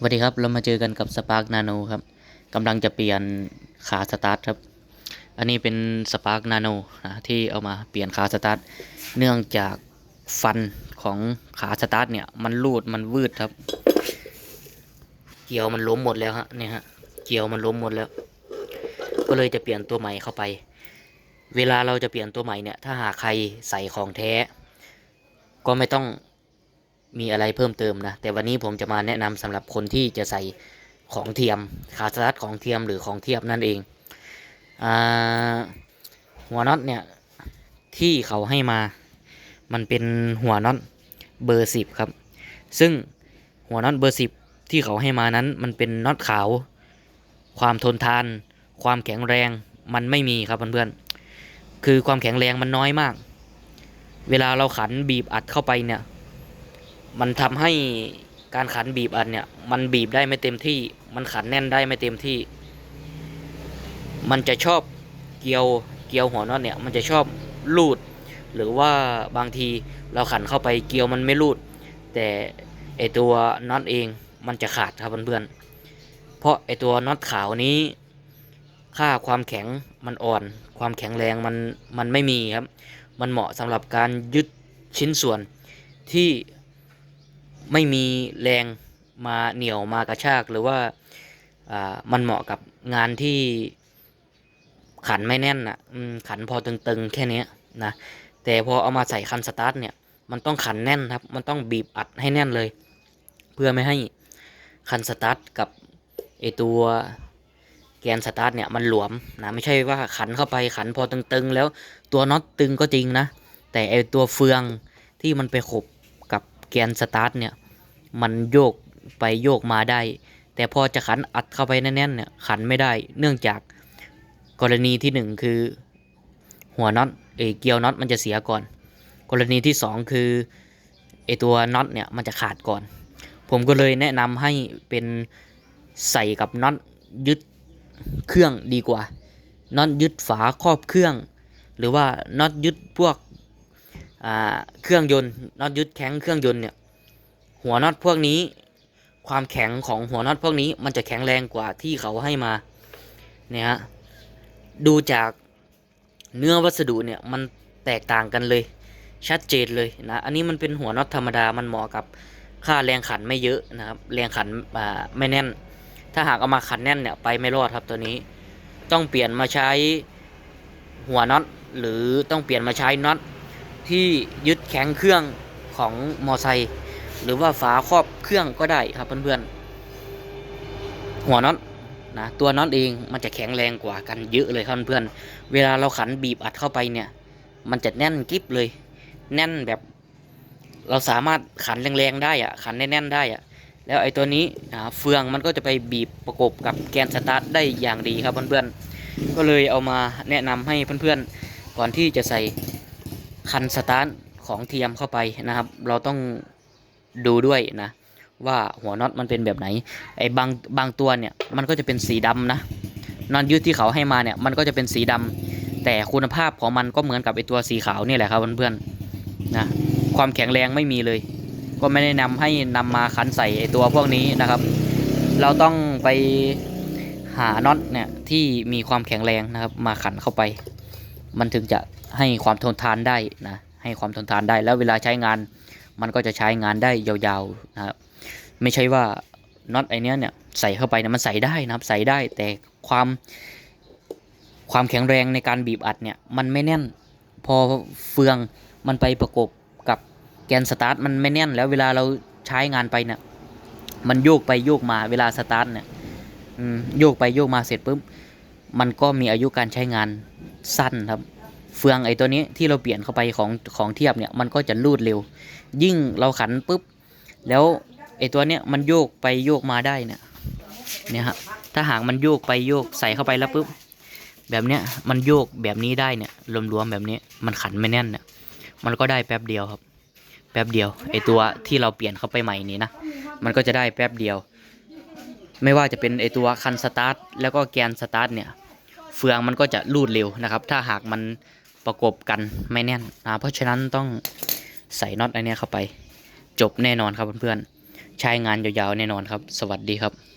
สวัสดีครับ เรามาเจอกันกับ Spark Nano ครับกำลังจะเปลี่ยนขาสตาร์ทครับ อันนี้เป็น Spark Nano นะที่เอามาเปลี่ยนขาสตาร์ทเนื่องจากฟันของขาสตาร์ทเนี่ย มันรูดมันวืดครับ เกียวมันล้มหมดแล้วฮะเนี่ยฮะเกียวมันล้มหมดแล้ว ก็เลยจะเปลี่ยนตัวใหม่เข้าไป เวลาเราจะเปลี่ยนตัวใหม่เนี่ย ถ้าหากใครใส่ของแท้ ก็ไม่ต้อง มีอะไรเพิ่มเติมนะ แต่วันนี้ผมจะมาแนะนำสำหรับคนที่จะใส่ของเทียมขาสตาร์ทของเทียมหรือของเทียบนั่นเองอหัวน็อตเนี่ยที่เขาให้มา มันเป็นหัวน็อตเบอร์สิบครับ ซึ่งหัวน็อตเบอร์สิบที่เขาให้มานั้น มันเป็นน็อตขาว ความทนทาน ความแข็งแรงมันไม่มีครับเพื่อนๆคือความแข็งแรงมันน้อยมาก เวลาเราขันบีบอัดเข้าไปเนี่ย มันทำให้การขันบีบอันเนี่ย มันบีบได้ไม่เต็มที่ มันขันแน่นได้ไม่เต็มที่ มันจะชอบเกี่ยวเกี่ยวหัวน็อตเนี่ย มันจะชอบลูด หรือว่าบางทีเราขันเข้าไปเกี่ยวมันไม่ลูด แต่ไอตัวน็อตเองมันจะขาดครับเพื่อนๆเพราะไอตัวน็อตขาวนี้ ค่าความแข็งมันอ่อน ความแข็งแรงมันมันไม่มีครับ มันเหมาะสำหรับการยึดชิ้นส่วนที่ ไม่มีแรงมาเหนี่ยวมากระชากหรือว่าอ่ามันเหมาะกับงานที่ขันไม่แน่นอะขันพอตึงๆ แค่นี้นะแต่พอเอามาใส่คันสตาร์ทเนี่ยมันต้องขันแน่นครับ มันต้องบีบอัดให้แน่นเลย เพื่อไม่ให้คันสตาร์ทกับไอตัวแกนสตาร์ทเนี่ยมันหลวมนะไม่ใช่ว่าขันเข้าไปขันพอตึงๆ แล้วตัวน็อตตึงก็จริงนะ แต่ไอตัวเฟืองที่มันไปขบ แกนสตาร์ทเนี่ยมันโยกไปโยกมาได้ แต่พอจะขันอัดเข้าไปแน่นๆเนี่ยขันไม่ได้ เนื่องจากกรณีที่หนึ่งคือ หัวน็อตเอเกียวน็อตมันจะเสียก่อน กรณีที่สองคือไอตัวน็อตเนี่ยมันจะขาดก่อน ผมก็เลยแนะนำให้เป็นใส่กับน็อตยึดเครื่องดีกว่าน็อตยึดฝาครอบเครื่อง หรือว่าน็อตยึดพวก เครื่องยนต์น็อตยึดแข็งเครื่องยนต์เนี่ยหัวน็อตพวกนี้ ความแข็งของหัวน็อตพวกนี้มันจะแข็งแรงกว่าที่เขาให้มาเนี่ยฮะดูจากเนื้อวัสดุเนี่ยมันแตกต่างกันเลย ชัดเจนเลยนะอันนี้มันเป็นหัวน็อตธรรมดามันเหมาะกับค่าแรงขันไม่เยอะนะครับแรงขันไม่แน่น ถ้าหากเอามาขันแน่นเนี่ยไปไม่รอดครับตัวนี้ ต้องเปลี่ยนมาใช้หัวน็อตหรือต้องเปลี่ยนมาใช้น็อต ที่ยึดแข็งเครื่องของมอไซค์หรือว่าฝาครอบเครื่องก็ได้ครับเพื่อนๆหัวน็อตนะตัวน็อตเองมันจะแข็งแรงกว่ากันเยอะเลยครับเพื่อนเวลาเราขันบีบอัดเข้าไปเนี่ย มันจะแน่นกิบเลย แน่นแบบ เราสามารถขันแรงๆได้อะขันแน่นๆได้อะแล้วไอ้ตัวนี้อ่าเฟืองมันก็จะไปบีบประกบกับแกนสตาร์ทได้อย่างดีครับเพื่อนๆก็เลยเอามาแนะนำให้เพื่อนๆก่อนที่จะใส่ คันสตาร์ทของเทียมเข้าไปนะครับ เราต้องดูด้วยนะ ว่าหัวน็อตมันเป็นแบบไหนไอ้บางบางตัวเนี่ยมันก็จะเป็นสีดำนะน็อตยืดที่เขาให้มาเนี่ยมันก็จะเป็นสีดำแต่คุณภาพของมันก็เหมือนกับไอ้ตัวสีขาวนี่แหละครับเพื่อนๆนะความแข็งแรงไม่มีเลย ก็ไม่ได้นำให้นำมาคันใส่ไอ้ตัวพวกนี้นะครับ เราต้องไปหาน็อตเนี่ยที่มีความแข็งแรงนะครับ มาขันเข้าไป มันถึงจะ ให้ความทนทานได้นะให้ความทนทานได้แล้วเวลาใช้งานมันก็จะใช้งานได้ยาวๆนะครับไม่ใช่ว่าน็อตไอเนี้ยเนี่ยใส่เข้าไปเนี่ยมันใส่ได้นะครับใส่ได้แต่ความความแข็งแรงในการบีบอัดเนี่ยมันไม่แน่นพอเฟืองมันไปประกบกับแกนสตาร์ทมันไม่แน่นแล้วเวลาเราใช้งานไปเนี่ยมันโยกไปโยกมาเวลาสตาร์ทเนี่ยโยกไปโยกมาเสร็จปุ๊บมันก็มีอายุการใช้งานสั้นครับ เฟืองไอ้ตัวนี้ที่เราเปลี่ยนเข้าไปของของเทียบเนี่ยมันก็จะรูดเร็ว ยิ่งเราขันปุ๊บ แล้วไอ้ตัวเนี้ยมันโยกไปโยกมาได้เนี่ยเนี่ยฮะถ้าหากมันโยกไปโยกใส่เข้าไปแล้วปุ๊บแบบเนี้ยมันโยกแบบนี้ได้เนี่ยรวมๆแบบนี้มันขันไม่แน่นเนี่ยมันก็ได้แป๊บเดียวครับ แป๊บเดียวไอตัวที่เราเปลี่ยนเข้าไปใหม่นี้นะมันก็จะได้แป๊บเดียว ไม่ว่าจะเป็นไอตัวคันสตาร์ทแล้วก็แกนสตาร์ทเนี่ยเฟืองมันก็จะรูดเร็วนะครับ ถ้าหากมัน ประกบกันไม่แน่นนะเพราะฉะนั้นต้องใส่น็อตอันนี้เข้าไป จบแน่นอนครับเพื่อนๆใช้งานยาวๆแน่นอนครับ สวัสดีครับ